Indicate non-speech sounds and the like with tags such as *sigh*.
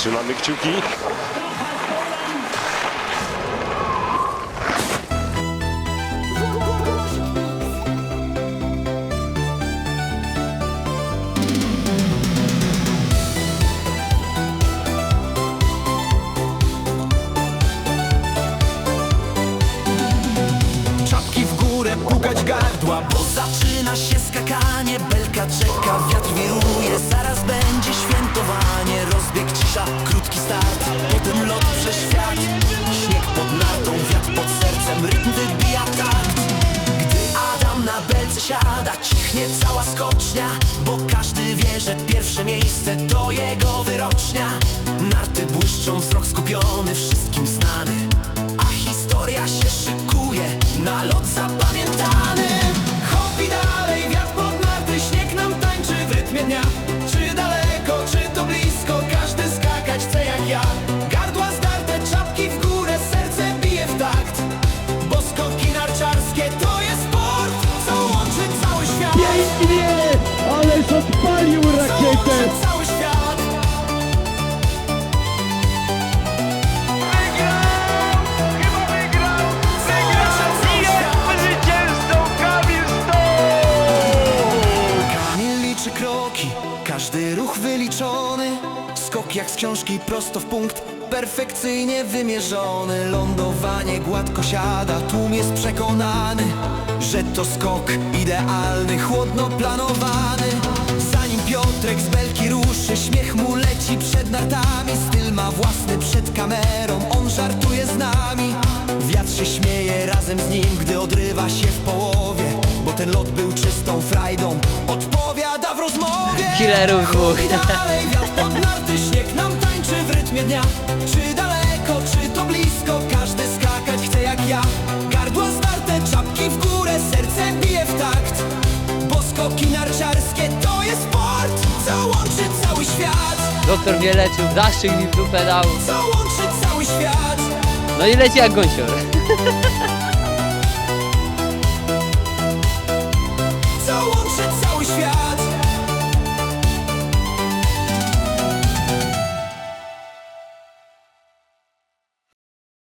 Trzymamy kciuki. Gardła Bo zaczyna się skakanie Belka czeka, wiatr wiruje siada Cichnie cała skocznia Bo każdy wie, że pierwsze miejsce To jego wyrocznia. Narty błyszczą, wzrok skupiony Wszystkim znany A historia się szykuje Na lot zapamiętany Skok jak z książki prosto w punkt, perfekcyjnie wymierzony. Lądowanie gładko siada, tłum jest przekonany Że to skok idealny, chłodno planowany. Zanim Piotrek z belki ruszy, śmiech mu leci przed nartami. Styl ma własny przed kamerą, on żartuje z nami. Wiatr się śmieje razem z nim, gdy odrywa się w połowie. Bo ten lot był czystą frajdą, odpowiada w rozmowie. Killerów dwóch. Dnia. Czy daleko, czy to blisko, każdy skakać chce jak ja. Gardła zdarte, czapki w górę, serce bije w takt. Bo skoki narciarskie to jest sport, co łączy cały świat. Doktor mnie leczył, zaszczyk mi w dupę dał. Co łączy cały świat. No i leci jak gąsior. *laughs*